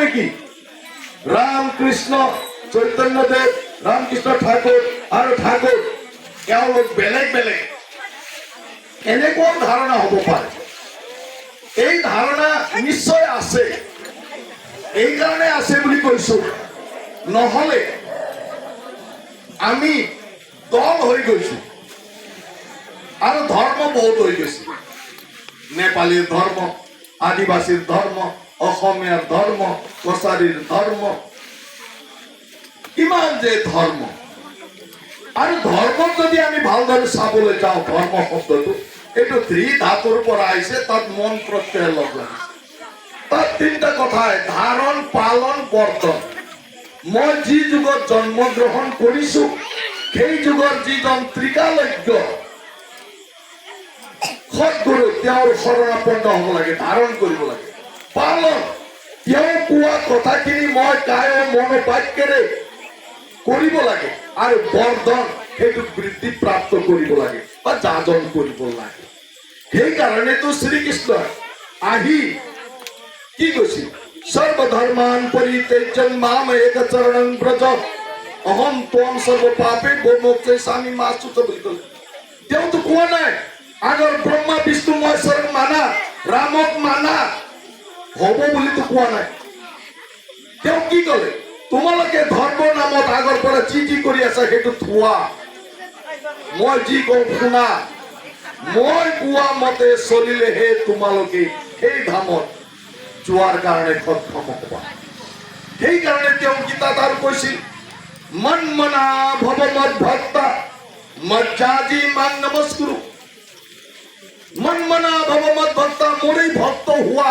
নেকি ৰামকৃষ্ণ চৈতন্যদেৱ ৰামকৃষ্ণ ঠাকুৰ আৰু ঠাকুৰ এওঁলোক বেলেগ বেলেগ। এনেকুৱাও ধাৰণা হ'ব পাৰে এই ধাৰণা নিশ্চয় আছে। এই কাৰণে আছে বুলি কৈছো। নহলে আমি দল হৈ গৈছো। আৰু ধৰ্ম বহুত হৈ গৈছে। নেপালীৰ ধৰ্ম, আদিবাসীৰ ধৰ্ম অসমীয়াৰ ধৰ্ম কছাৰীৰ ধৰ্ম কিমান যে ধৰ্ম আৰু ধৰ্মক যদি আমি ভালদৰে চাবলৈ যাওঁ ধৰ্ম শব্দটো এইটো ধ্ৰি ধাতুৰ পৰা আহিছে তাত মন প্ৰত্যয় লগ লাগিছে তাত তিনিটা কথাই ধাৰণ পালন বৰ্তন মই যি যুগত জন্মগ্ৰহণ কৰিছো, সেই যুগৰ যিজন ত্ৰিকালজ্ঞ, সদগুৰু, তেওঁৰ শৰণাপন্ন হ'ব লাগে, ধাৰণ কৰিব লাগে। পালন। তেওঁ কোৱা কথাখিনি মই কায় মন বাক্যেৰে কৰিব লাগে আৰু বৰ্ধন সেইটো বৃদ্ধি প্ৰাপ্ত কৰিব লাগে বা যাজন কৰিব লাগে। সেইকাৰণেতো শ্ৰীকৃষ্ণ আহি কি কৈছিল? সৰ্বধৰ্মান পৰিত্যাজ্যং মাম এক চৰণং ব্ৰজ অহম ত্বম সৰ্ব পাপে গোমোক্ষে স্বামী মাছুত বুলি ক'লে তেওঁতো কোৱা নাই, আগৰ ব্ৰহ্মা, বিষ্ণু মহেশ্বৰক মানা, ৰামক মানা হ'ব বুলিতো কোৱা নাই। তেওঁ কি ক'লে? তোমালোকে ধৰ্মৰ নামত আগৰ পৰা যি যি কৰি আছা, সেইটো থোৱা। মই যি কওঁ শুনা। মই কোৱা মতে চলিলেহে তোমালোকে সেই ধামত যোৱাৰ কাৰণে সক্ষম হ'বা। সেইকাৰণে তেওঁ গীতাত আৰু কৈছিল মন মনা ভৱ মদ ভক্তা, মজ্জাজি মান নমস্কুৰু। মন মনা ভৱ মদ ভক্তা, মোৰেই ভক্ত হোৱা।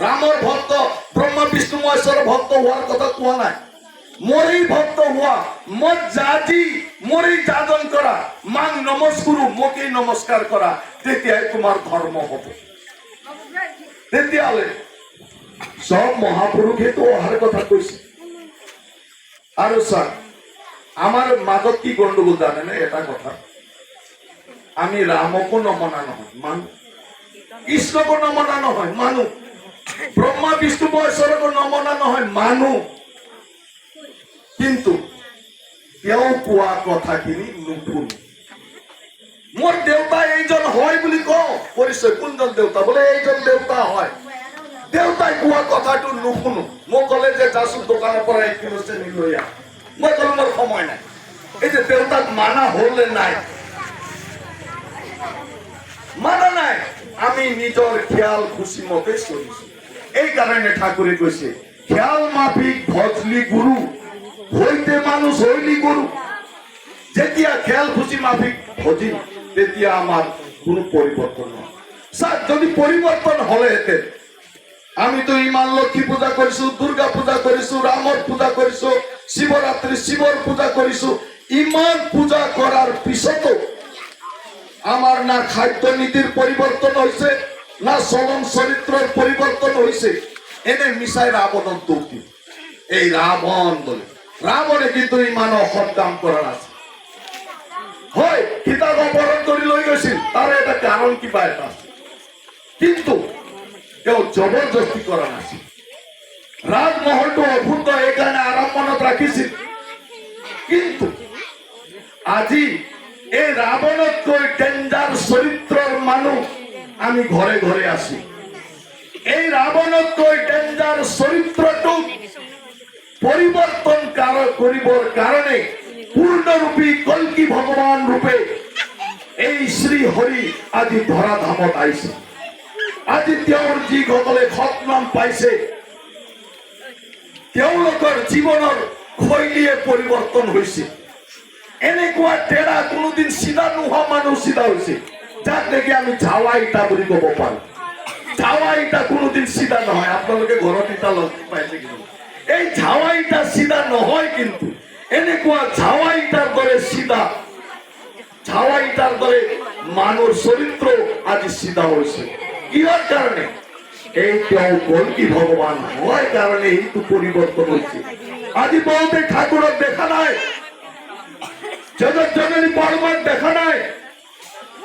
ৰামৰ ভক্ত ব্ৰহ্মা বিষ্ণু মহেশ্বৰৰ ভক্ত হোৱাৰ কথা কোৱা নাই। মোৰেই ভক্ত হোৱা মদ জাজি মোৰেই যাজন কৰা মাং নমস্কুৰু মোকেই নমস্কাৰ কৰা, তেতিয়াই তোমাৰ ধৰ্ম হ'ব। তেতিয়াহ'লে চব মহাপুৰুষেতো অহাৰ কথা কৈছে। আৰু চা আমাৰ মাজত কি গণ্ডগোল জানেনে? এটা কথা। আমি ৰামকো নমনা নহয়, মানুহ। কৃষ্ণকো নমনা নহয়, মানুহ। ব্ৰহ্মা বিষ্ণু মহেশ্বৰকো নমনা নহয় মানুহ কিন্তু তেওঁ কোৱা কথাখিনি নুশুনো মোৰ দেউতা এইজন হয় বুলি কওঁ পৰিচয় কোনজন দেউতা? বোলে এইজন দেউতা হয়। দেউতাই কোৱা কথাটো নুশুনো। মোক ক'লে যে, যাচোন, দোকানৰ পৰা এক কিলো চেনি লৈ আহ। মই ক'লো, মোৰ সময় নাই। এই যে দেউতাক মানা হ'ল নাই? মানা নাই। আমি নিজৰ খেয়াল খুচি মতে চলিছো। এই কাৰণে ঠাকুৰে কৈছে খেয়াল মাফিক ভজলি গুৰু হইতে মানুষ হইলি গুৰু যেতিয়া খেয়াল খুচি মাফিক ভজিম তেতিয়া আমাৰ কোনো পৰিৱৰ্তন নহয় স্যার, যদি পরিবর্তন হলেহেঁতেন আমি তো ইমান লক্ষ্মী পূজা কৰিছো দুৰ্গা পূজা কৰিছো ৰামৰ পূজা কৰিছো শিৱৰাত্ৰি শিৱৰ পূজা কৰিছো ইমান পূজা কৰাৰ পিছতো আমাৰ না খাদ্য নীতিৰ পৰিৱৰ্তন হৈছে না চলন চৰিত্ৰৰ পৰিৱৰ্তন হৈছে এনে মিছাই ৰাৱণক দোষ এই ৰাৱণ বলে। ৰাৱণে কিন্তু ইমান কাম কৰা নাছিল। হয় কিতাপ অপহৰণ কৰি লৈ গৈছিল, তাৰে এটা কাৰণ কিবা এটা কিন্তু তেওঁ জবৰদস্তি কৰা নাছিল। ৰাজমহলটো অভূত এইকাৰণে আৰম্ভণত ৰাখিছিল। কিন্তু আজি এই ৰাৱণতকৈ ডেঞ্জাৰ চৰিত্ৰৰ মানুহ আমি ঘৰে ঘৰে আছো এই ৰাৱণতকৈ ডেঞ্জাৰ চৰিত্ৰটোক পৰিৱৰ্তন কাৰ কৰিবৰ কাৰণে পূৰ্ণৰূপী কল্কি ভগৱান ৰূপে এই শ্ৰী হৰি আজি ধৰা ধামত আহিছে আজি তেওঁৰ যিসকলে সৎনাম পাইছে। তেওঁলোকৰ জীৱনৰ শৈলীয়ে পৰিৱৰ্তন হৈছে। এনেকুৱা টেৰা কোনোদিন চিধা নোহোৱা মানুহ চিধা হৈছে। যাক নেকি আমি ঝাৱা ইটা বুলি ক'ব পাৰো ঝাৱা ইটা কোনোদিন চিধা নহয় আপোনালোকে ঘৰত ইটা লগ পাইছে এই ঝাৱা ইটা চিধা নহয় কিন্তু, এনেকুৱা ঝাৱা ইটাৰ দৰে চিধা ঝাৱা ইটাৰ দৰে মানুহৰ চৰিত্ৰ আজি চিধা হৈছে কিহৰ কাৰণে? এই তেওঁ কল্কি ভগৱান? হোৱাৰ কাৰণে এইটো পৰিৱৰ্তন হৈছে। আজি বহুতে ঠাকুৰক দেখা নাই। জগত জননী বর্মার দেখা নাই।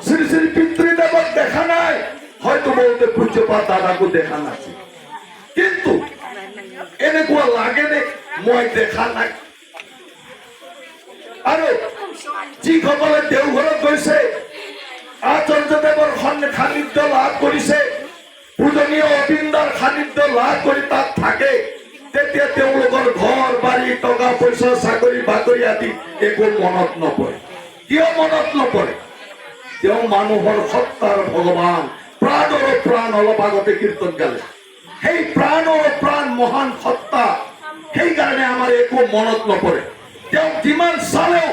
শ্রী শ্রী পিতৃদেবক দেখা নাই। হয়তো বলতে পূজ্যপাত দাদাকে দেখা নাই কিন্তু মই দেখা নাই। আৰু যিসকলে দেওঘৰত গৈছে আচাৰ্যদেৱৰ সন্নি- সান্নিধ্য লাভ কৰিছে, পূজনীয় অবিন্দাৰ সান্নিধ্য লাভ কৰি তাত থাকে, তেতিয়া তেওঁলোকৰ ঘৰ, বাৰী টকা পইচা চাকৰি বাকৰি আদি একো মনত নপৰে। কিয় মনত নপৰে? তেওঁ মানুহৰ সত্তাৰ ভগৱান প্ৰাণৰ প্ৰাণ অলপ আগতে কীৰ্তন গালে। সেই প্ৰাণৰ প্ৰাণ মহান সত্তা সেইকাৰণে আমাৰ একো মনত নপৰে তেওঁ যিমান চালেও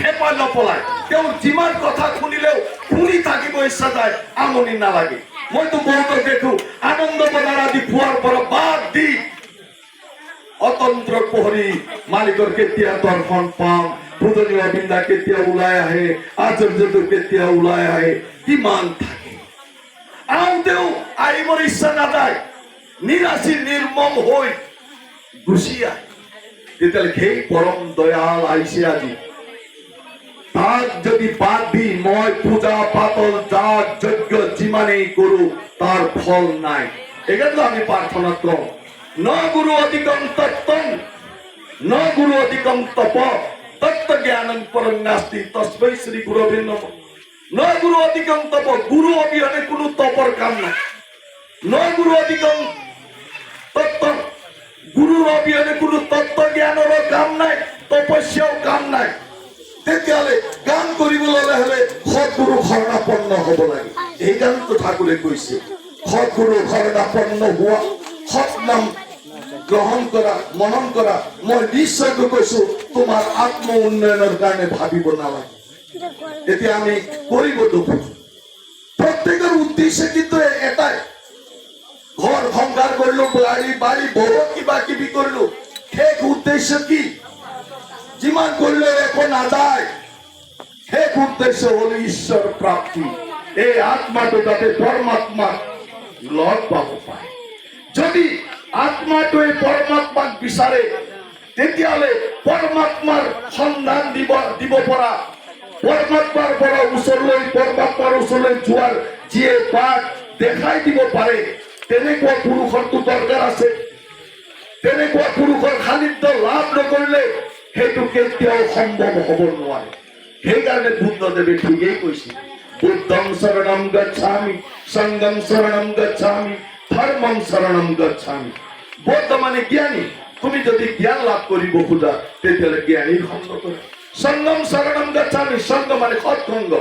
হেঁপাহ নপলায় তেওঁ যিমান কথা শুনিলেও শুনি থাকিব ইচ্ছা যায় আমনি নালাগে মইতো বহুতক দেখো, আনন্দ বজাৰ আদি পোৱাৰ পৰা বাদ দি। অতন্ত্ৰ প্ৰহৰী মালিকৰ কেতিয়া দৰ্শন পাম। পূজনীয় বিন্দা কেতিয়া ওলাই আহে আচাৰ্যটো কেতিয়া ওলাই আহে কিমান থাকে। আহোঁতেও আহিবৰ ইচ্ছা নাযায়, নিৰাশী, নিৰ্মম হৈ গুচি আহে। তেতিয়াহ'লে সেই পৰম দয়াল আহিছে আজি। তাক যদি বাদ দি মই পূজা পাতল যাগ যজ্ঞ যিমানেই কৰো, তাৰ ফল নাই। এখানে আমি প্রার্থনা কর ন গুরু অধিকম তত্ত্বম ন গুরু অধিকম তপ। তত্ত্ব জ্ঞানম পরম নাস্তি, তস্মৈ শ্রী গুরবে নম ন গুরু অধিকম তপ, গুরু অবিহনে কোনো তপর কাম নাই। ন গুরু অধিকম তত্ত্ব গুৰুৰ অবিহনে কোনো তত্ত্ব জ্ঞানৰো কাম নাই, তপস্যাও কাম নাই। তেতিয়াহ'লে কাম কৰিবলৈ হলে সৎগুৰু শৰণাপন্ন হ'ব লাগে। সেইকাৰণেতো ঠাকুৰে কৈছে সৎগুৰু শৰণাপন্ন হোৱা সৎ নাম গ্ৰহণ কৰা মনন কৰা মই নিশ্চয়কৈ কৈছো, তোমাৰ আত্ম উন্নয়নৰ কাৰণে ভাবিব নালাগে। এতিয়া আমি কৰিব নোখোজো প্ৰত্যেকৰ উদ্দেশ্য কিন্তু এটাই। ঘৰ সংসাৰ কৰিলো গাড়ী বাৰী, বহুত কিবা কিবি কৰিলো। শেষ উদ্দেশ্য কি? যিমান কৰিলেও একো নাযায়। শেষ উদ্দেশ্য হল ঈশ্বৰ প্ৰাপ্তি। এই আত্মাটো যাতে পৰমাত্মাক লগ পাব পাৰে। যদি আত্মাটোৱে পৰমাত্মাক বিচাৰে তেতিয়াহ'লে পৰমাত্মাৰ সন্ধান দিব দিব পৰা পৰমাত্মাৰ পৰা ওচৰলৈ পৰমাত্মাৰ ওচৰলৈ যোৱাৰ যিয়ে বাট দেখাই দিব পাৰে তেনেকুৱা পুৰুষৰতো দৰকাৰ আছে। তেনেকুৱা পুৰুষৰ সান্নিধ্য লাভ নকৰিলে সেইটো কেতিয়াও সম্ভৱ হ'ব নোৱাৰে। সেইকাৰণে বুদ্ধদেৱে ঠিকেই কৈছে। বুদ্ধম শৰণম গচ্ছামি সংগম শৰণম গচ্ছামি ধৰ্মম শৰণম গচ্ছামি। বৌদ্ধ মানে জ্ঞানী, তুমি যদি জ্ঞান লাভ কৰিব খোজা তেতিয়াহ'লে সংগ কৰা সংগম শৰণম গচ্ছামি সংগ মানে সৎ সংগ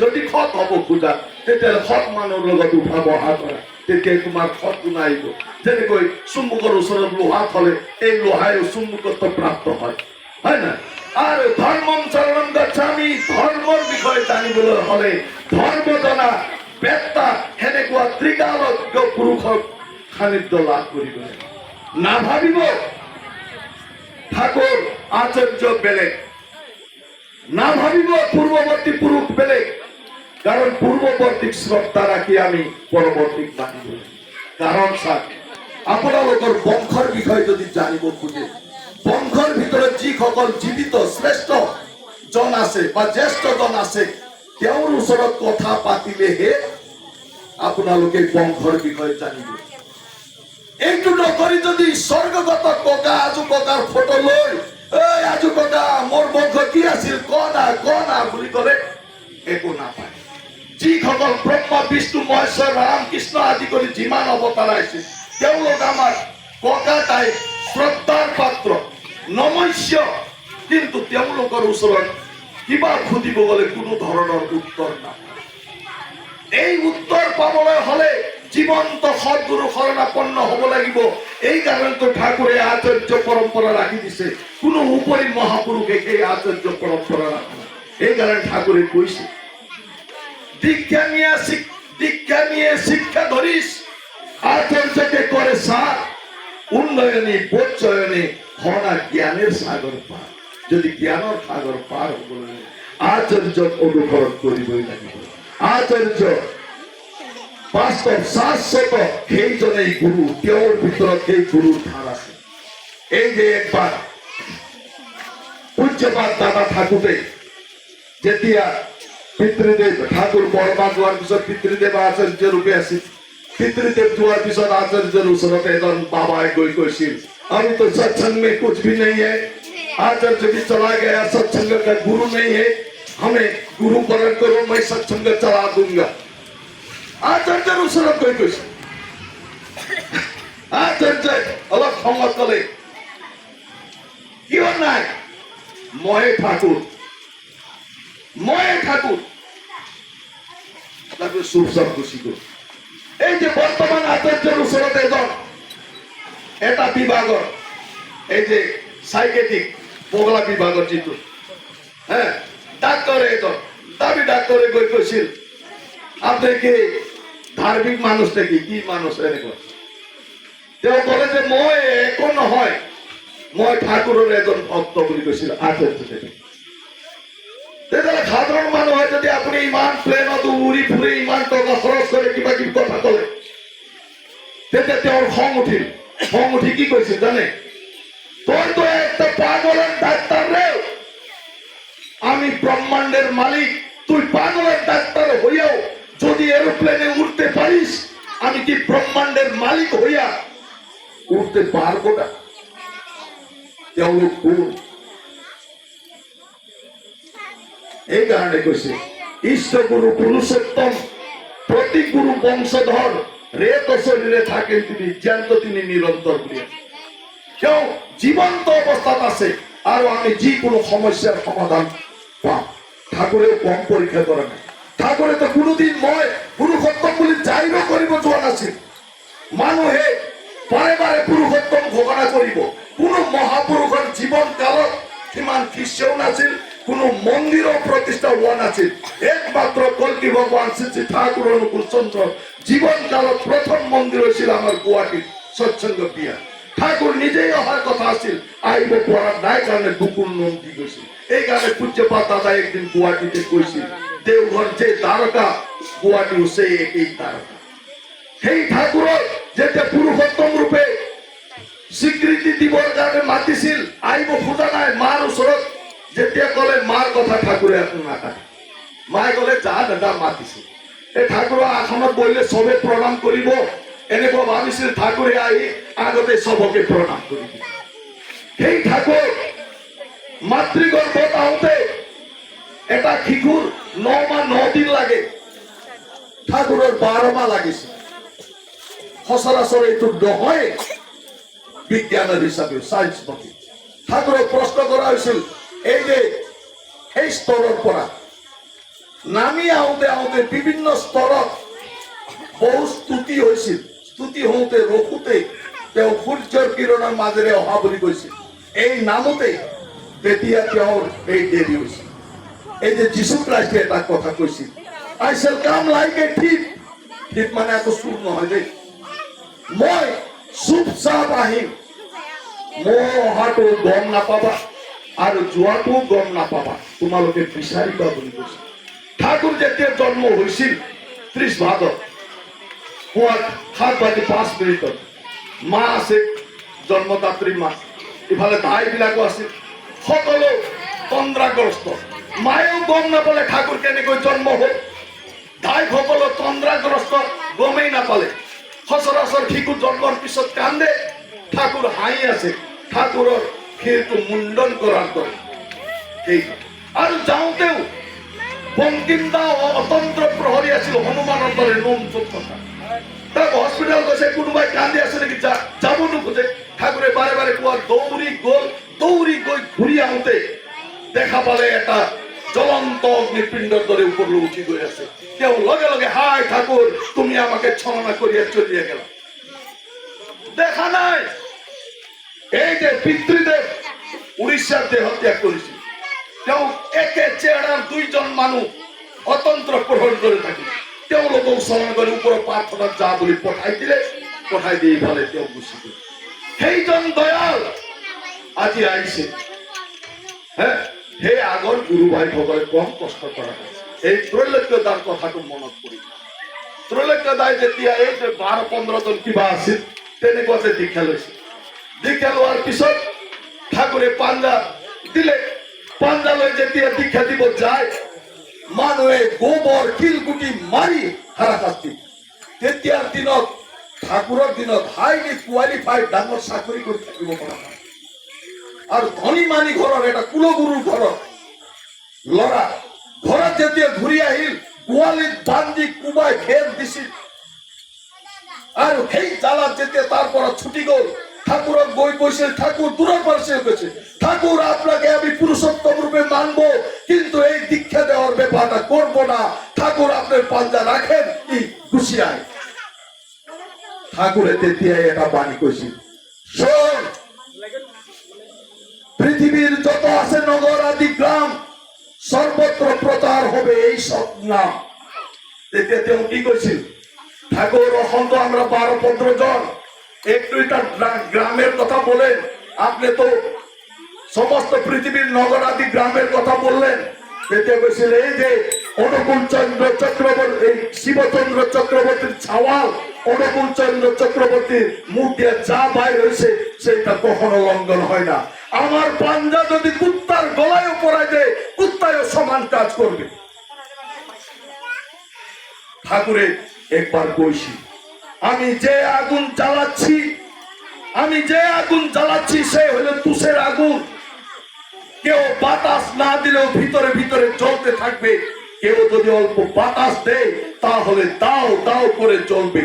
যদি- সৎ হ'ব খোজা তেতিয়াহ'লে সৎ মানুহৰ লগত উঠা কৰা তেতিয়া তোমাৰ সৎ গুণ আহিব যেনেকৈ চুম্বকৰ ওচৰত লোহা থলে, এই লোহাই চুম্বকত্ব প্ৰাপ্ত হয়। হয় না? আৰু ধৰ্মম চৰণম গচ্ছামি ধৰ্মৰ বিষয়ে জানিবলৈ হলে ধৰ্ম জনা বেত্তা, সেনেকুৱা ত্ৰিকালজ্ঞ পুৰুষক সান্নিধ্য লাভ কৰিব লাগে নাভাবিব ঠাকুৰ আচাৰ্য বেলেগ নাভাবিব পূৰ্বৱৰ্তী পুৰুষ বেলেগ কাৰণ পূৰ্বৱৰ্তীক শ্ৰদ্ধা ৰাখি আমি পৰৱৰ্তীক মানিব। কাৰণ চাওক আপোনালোকৰ বংশৰ বিষয়ে যদি জানিব খোজে বংশৰ ভিতৰত যিসকল জীৱিত শ্ৰেষ্ঠ জন আছে বা জ্যেষ্ঠজন আছে, তেওঁৰ ওচৰত কথা পাতিলেহে আপোনালোকে বংশৰ বিষয়ে জানিব। এইটো নকৰি যদি স্বৰ্গগত ককা, আজু ককাৰ ফটো লৈ এই আজু ককা মোৰ বংশ কি আছিল ক না ক না বুলি ক'লে একো নাপায়। যিসকল ব্ৰহ্মা বিষ্ণু মহেশ্বৰ ৰাম কৃষ্ণ আদি কৰি যিমান অৱতাৰ আহিছে, তেওঁলোক আমাৰ ককা তাই শ্ৰদ্ধাৰ পাত্ৰ, নমস্য। কিন্তু তেওঁলোকৰ ওচৰত কিবা সুধিব গ'লে কোনো ধৰণৰ উত্তৰ নাপায়। এই উত্তৰ পাবলৈ হলে জীৱন্ত সদগুৰু শৰণাপন্ন হব লাগিব। এই কাৰণেতো ঠাকুৰে আচাৰ্য পৰম্পৰা ৰাখি দিছে। কোনো উপৰি মহাপুৰুষে সেই আচাৰ্য পৰম্পৰা ৰাখে না। সেইকাৰণে ঠাকুৰে কৈছে দীক্ষা নিয়ে দীক্ষা নিয়ে শিক্ষা ধরিস। আচার্যকে করে সার। উন্নয়নে, বোধচয়নে হনা জ্ঞানের সাগর পার। যদি জ্ঞানৰ সাগৰ পাৰ হবলৈ আচাৰ্যক অনুসৰণ কৰিবই লাগিব। আচাৰ্য বাস্তৱ শাশ্বত সেইজনেই গুৰু তেওঁৰ ভিতৰত সেই গুৰুৰ ধাৰ আছে এই যে একবাৰ পূজ্যপাত দাদা থাকোঁতে যেতিয়া পিতৃদেৱ ঠাকুৰ বৰমা যোৱাৰ পিছত পিতৃদেৱ আচাৰ্য ৰূপে আছিল পিতৃদেৱ যোৱাৰ পিছত আচাৰ্যৰ ওচৰত এজন বাবাই গৈ কৈছিল अभी तो सत्संग में कुछ भी नहीं है आचार्य भी चला गया सत्संग का गुरु नहीं है हमें गुरु वरण करो मैं सत्संग चला दूंगा আচার্যের উচ্চারণ করে কইছে। আচার্য অলপ সংবাদ কলে কিয় নাই? ময়ে ঠাকুর। ময়ে ঠাকুর। তারপরে চুপচাপ গুছি গল এই যে বর্তমান আচার্যের ওচৰত এজন এটা বিভাগৰ এই যে সাইকেটিক পগলা বিভাগৰ যিটো। হ্যাঁ, হে ডাক্তৰে এজন, দাবি ডাক্তৰে গৈ কৈছিল। আপনাকে কি ধাৰ্মিক মানুহ কি মানুহ এনেকুৱা তেওঁ ক'লে যে মই একো নহয়, মই ঠাকুৰৰ এজন ভক্ত বুলি কৈছিল আচাৰ্যদেৱে তেতিয়াহ'লে সাধাৰণ মানুহে যদি আপুনি ইমান প্লেনত উৰি ফুৰি, ইমান টকা খৰচ কৰে কিবা কিবি কথা ক'লে, তেতিয়া তেওঁৰ খং উঠিল। খং উঠি কি কৈছিল জানে? তোর তো একটা পাগলের ডাক্তার রে। আমি ব্রহ্মাণ্ডের মালিক, তুই পাগলের ডাক্তার হইয়াও যদি এরোপ্লেনে উঠতে পারিস, আমি কি ব্রহ্মাণ্ডের মালিক হইয়া উঠতে পারব না? কোন এই কারণে কৈছে ইষ্ট গুরু পুরুষোত্তম প্রতি গুরু বংশধর, রেত শরীরে থাকেন তিনি জ্ঞান্ত তিনি নিরন্তর প্রিয় কেউ জীবন্ত অৱস্থাত আছে আৰু আমি যিকোনো সমস্যাৰ সমাধান পাম ঠাকুৰেও কম পরীক্ষা পৰীক্ষা কৰা নাই ঠাকুৰেতো কোনোদিন মই পুৰুষোত্তম বুলি জাহিৰো কৰিব যোৱা নাছিল মানুহে বাৰে বাৰে পুৰুষোত্তম ঘোষণা কৰিব কোনো মহাপুৰুষৰ জীৱন কালত সিমান শিষ্যও নাছিল কোনো মন্দিৰৰ প্ৰতিষ্ঠা হোৱা নাছিল একমাত্ৰ কল্কি ভগৱান শ্ৰী ঠাকুৰ অনুকূল চন্দ্ৰ জীৱন কালত প্ৰথম মন্দিৰ হৈছিল আমাৰ গুৱাহাটীত সৎসংগ বিয়া ঠাকুৰ নিজেই অহাৰ কথা আছিল আহিব পৰা নাই কাৰণে বুকুৰ নোম দি গৈছিল। এই কাৰণে পূজ্যপাত দাদা একদিন গুৱাহাটীতে কৈছিল দেওঘৰ যে দ্বাৰকা গুৱাহাটীও সেই একেই দ্বাৰকা সেই ঠাকুৰক যেতিয়া পুৰুষোত্তম ৰূপে স্বীকৃতি দিবৰ কাৰণে মাতিছিল আহিব খোজা নাই মাৰ ওচৰত যেতিয়া ক'লে মাৰ কথা ঠাকুৰে একো নাকাটে মায়ে ক'লে, যা দাদা, মাতিছিল। এই ঠাকুৰৰ আসনত বহিলে চবে প্ৰণাম কৰিব এনেকুৱা ভাবিছিল ঠাকুৰে আহি আগতে চবকে প্ৰণাম কৰিব সেই ঠাকুৰ মাতৃগৰ্ভত আহোঁতে এটা শিশুৰ ন মাহ ন দিন লাগে। ঠাকুৰৰ বাৰ মাহ লাগিছিল সচৰাচৰ এইটো নহয় বিজ্ঞানৰ হিচাপে চাইন্স মতে ঠাকুৰক প্ৰশ্ন কৰা হৈছিল, এই যে সেই স্তৰৰ পৰা নামি আহোঁতে আহোঁতে বিভিন্ন স্তৰত বহু স্তুতি হৈছিল। স্তুতি হওঁতে, ৰখোতে তেওঁ সূৰ্যৰ কিৰণৰ মাজেৰে অহা বুলি কৈছিল। এই নামতে তেতিয়া তেওঁৰ এই দেৰি হৈছিল। এই যে যীশু খ্ৰীষ্টে এটা কথা কৈছিল আই চেল কাম লাইক এ ঠিক ঠিক মানে একো চুৰ নহয় দেই মই চুপচাপ আহিম মই অহাটো গম নাপাবা আৰু যোৱাটো গম নাপাবা তোমালোকে বিচাৰিবা বুলি কৈছে। ঠাকুৰ যেতিয়া জন্ম হৈছিল, ত্ৰিশ ভাদত, পুৱাত সাত বাজি পাঁচ মিনিটত, মা আছে, জন্মদাত্ৰী মা। ইফালে ভাইবিলাকো আছিল সকলো তন্দ্ৰাগ্ৰস্ত মায়েও গম নাপালে ঠাকুৰ কেনেকৈ জন্ম হ'ল ভাইসকলো তন্দ্ৰাগ্ৰস্ত গমেই নাপালে সচৰাচৰ শিশু জন্মৰ পিছত কান্দে ঠাকুৰ হাঁহি আছে ঠাকুৰৰ শিৰটো মুণ্ডন কৰাৰ দৰে আৰু যাওঁতেও বংকিমদা অতন্ত্ৰ প্ৰহৰী আছিল হনুমানৰ দৰে নোম চোখ থকা তাক হস্পিটেল গৈছে কোনোবাই কান্দি আছে নেকি? যাব নোখোজে ঠাকুৰে বাৰে বাৰে কোৱা দৌৰি গ'ল দৌৰি গৈ ঘূৰি আহোঁতে দেখা পালে এটা জ্বলন্ত অগ্নিপিণ্ডৰ দৰে ওপৰলৈ উঠি আছে তেওঁ লগে লগে হাই ঠাকুৰ তুমি আমাকে ছলনা করিয়া চলিয়া গেল। দেখা নাই। এই যে পিতৃদেৱ উৰিষ্যাৰ দেহ ত্যাগ কৰিছিল তেওঁ একে চেহেৰাৰ দুইজন মানুহ অতন্ত্ৰ প্ৰহৰ কৰি থাকিল তেওঁলোকক চলন কৰি ওপৰৰ প্ৰাৰ্থনাত যা বুলি পঠাই দিলে, পঠাই দি ইফালে তেওঁ গুচি গ'ল সেইজন দয়াল আজি আহিছে হে সেই আগৰ গুৰু ভাইসকলে কম কষ্ট হৈছে এই ত্ৰৈলোক্য দাৰ কথাটো মনত পৰি ত্ৰৈলোক্য দাই যেতিয়া এই যে বাৰ পোন্ধৰজন কিবা আছিল তেনেকুৱাতে দীক্ষা লৈছিল দীক্ষা লোৱাৰ পিছত ঠাকুৰে পাঞ্জা দিলে। পাঞ্জা লৈ যেতিয়া দীক্ষা দিব যায়, মানুহে গোবৰ শিলগুটি মাৰি হাৰাশাস্তি তেতিয়াৰ দিনত, ঠাকুৰৰ দিনত হাইলি কোৱালিফাইড ডাঙৰ চাকৰি কৰি থাকিব পৰা নাই। আৰু ধনী মানি ঘৰৰ এটা কুলগুৰুৰ ঘৰত ল'ৰা ঘৰত যেতিয়া ঘূৰি আহিল গোৱালিত বান্ধি কোবাই ঘেৰ দিছিল আৰু সেই জালাত যেতিয়া তাৰ পৰা ছুটি গ'ল। ঠাকুরক বই কৈছিল ঠাকুর দূরের পাশে গেছে ঠাকুর, আপনাকে আমি পুরুষোত্তম রূপে মানব, কিন্তু এই দীক্ষা দেওয়ার ব্যাপারটা করব না। ঠাকুর আপনার পাঞ্জা রাখেন কি খুশি আয়। ঠাকুরে তেতিয়াই এটা বাণী কৈছিল শোন পৃথিবীর যত আছে নগর আদি গ্রাম, সর্বত্র প্রচার হবে এই সব নাম। তেতিয়া তেওঁ কি কৈছিল? ঠাকুর, অসন্ত আমরা বারো, পনেরো জন। একটু গ্রা- গ্রামের কথা বলেন। আপনি তো সমস্ত পৃথিবীর নগর আদি গ্রামের কথা বললেন। তেতিয়া কৈছিল, এই যে চক্রবর্তী শিবচন্দ্র চক্রবর্তীর ছাওয়াল চক্রবর্তীর মুখ দিয়ে যা বাইর হয়েছে সেটা কখনো লঙ্ঘন হয় না। আমার পাঞ্জা যদি কুত্তার গলায় পড়ায় দেয়, কুত্তায়ও সমান কাজ করবে। ঠাকুরে, একবার কইছি আমি যে আগুন জ্বালাচ্ছি, আমি যে আগুন জ্বালাচ্ছি, সে হলো তুষের আগুন। কেউ বাতাস না দিলেও ভিতরে ভিতরে চলতে থাকবে কেউ যদি অল্প বাতাস দেয়, তাহলে দাও দাও করে জ্বলবে।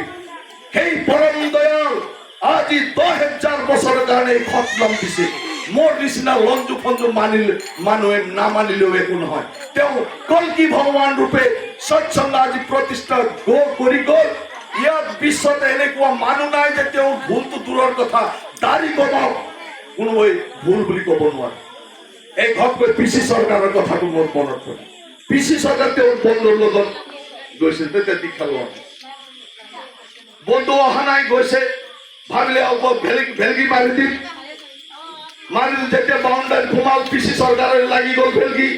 সেই পরম দয়াল, আজি দহ হাজার বছরের কারণে এই খতলাম দিছে। মোৰ নিচিনা লঞ্জু ফঞ্জু মানিলে মানুহে নামানিলেও একো নহয় তেওঁ কল্কি ভগৱান ৰূপে সৎসংগ আজি প্ৰতিষ্ঠা গ কৰি গ'ল ইয়াত বিশ্বত এনেকুৱা মানুহ নাই যে তেওঁৰ ভুলটো দূৰৰ কথা। দাড়ি কমাওক কোনোৱে ভুল বুলি ক'ব নোৱাৰে। এই ঘপকৈ পিচি চৰকাৰৰ কথাটো মোৰ মনত পৰে। বন্ধুৰ লগত গৈছিল তেতিয়া দীক্ষা লোৱা বন্ধু অহা নাই গৈছে, ভাবিলে অল্প ভেলকি ভেলকি মাৰি দিম। মাৰি যেতিয়া বাউণ্ডাৰী সোমাল পিচি চৰকাৰে লাগি গ'ল ভেলগি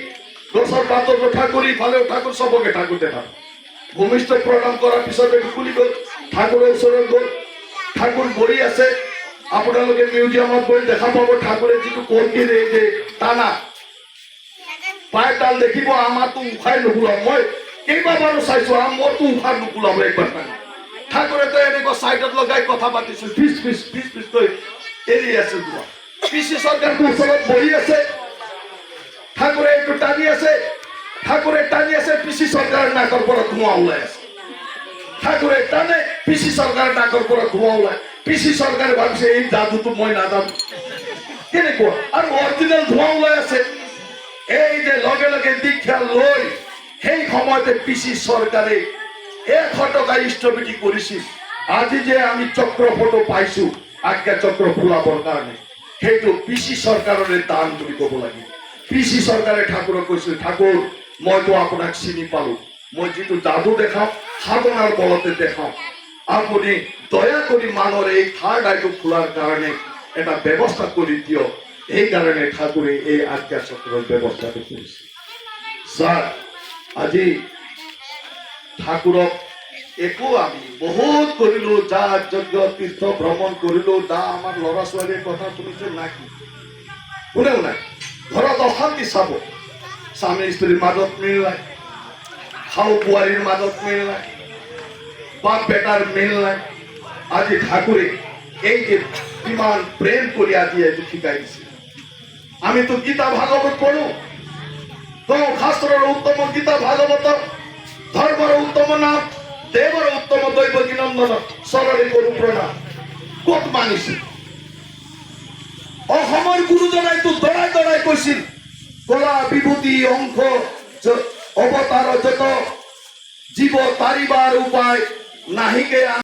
গছৰ পাতৰ ঠাকুৰ, ইফালেও ঠাকুৰ, চবকে ঠাকুৰ দেখা ভূমিষ্ঠ প্ৰণাম কৰাৰ পিছত খুলি গ'ল, ঠাকুৰৰ ওচৰত গ'ল। ঠাকুৰ বহি আছে। আপোনালোকে মিউজিয়ামত গৈ দেখা পাব, ঠাকুৰে যিটো কলকিৰ এই যে টানা। পাইপডাল দেখিব আমাৰতো উশাই নুকুলাম মই কেইবাবাৰো চাইছো আৰু মোৰতো উশাহ নুকুলাব একবাৰ ঠাকুৰেতো এনেকুৱা চাইডত লগাই কথা পাতিছিল পিছ পিছ পিছ পিছ কৈ এৰি আছে তোমাৰ পিচি চৰকাৰটো ওচৰত বহি আছে। ঠাকুৰে এইটো টানি আছে। ঠাকুৰে টানি আছে, পিচি চৰকাৰৰ নাকৰ পৰা ধোঁৱা ওলাই আছে। ঠাকুৰে টানে, পিচি চৰকাৰৰ নাকৰ পৰা ধোঁৱা ওলাই। পিচি চৰকাৰে ভাবিছে, এই যাদুটো মই নাজানো। কেনেকুৱা? আৰু অৰিজিনেল ধোঁৱা ওলাই আছে। এই যে লগে লগে দীক্ষা লৈ সেই সময়তে পিচি চৰকাৰে এশ টকা স্থগিতি কৰিছিল আজি যে আমি চক্ৰ ফটো পাইছো আজ্ঞা চক্ৰ ফুলাবৰ কাৰণে সেইটো পিচি চৰকাৰৰে দান বুলি ক'ব লাগে। পিচি চৰকাৰে ঠাকুৰক কৈছিল ঠাকুৰ মইতো আপোনাক চিনি পালো। মই যিটো যাদু দেখাওঁ সাধনাৰ বলতে দেখাওঁ আপুনি দয়া কৰি মানুহৰ এই থাৰ্ড আইটো খোলাৰ কাৰণে এটা ব্যৱস্থা কৰি দিয়ক। সেইকাৰণে ঠাকুৰে এই আজ্ঞা চক্ৰৰ ব্যৱস্থাটো কৰিছে ছাৰ আজি ঠাকুৰক একো আমি বহুত কৰিলো যা যজ্ঞ তীৰ্থ ভ্ৰমণ কৰিলো দা আমাৰ ল'ৰা ছোৱালীৰ কথা শুনিছে নাকি? কোনেও নাই। ঘৰত অশান্তি চাব। স্বামী স্ত্ৰীৰ মাজত মিল নাই। শাহু বোৱাৰীৰ মাজত মিল নাই। বাপ বেটাৰ মিল নাই। আজি ঠাকুৰে এই যে কিমান প্ৰেম কৰি আজি এইটো দিছে আমিতো গীতা ভাগৱত পঢ়ো তো শাস্ত্ৰৰ উত্তম গীতা ভাগৱত ধৰ্মৰ উত্তম নাম দেৱৰ উত্তম দৈৱকী নন্দন চৰণে কৰো প্ৰণাম ক'ত মানিছিল অসমৰ গুৰুজনাইতো দৰাই দৰাই কৈছিল কলা বিভূতি অংশ অৱতাৰ যত জীৱ তাৰিবাৰ উপায় নাহিকে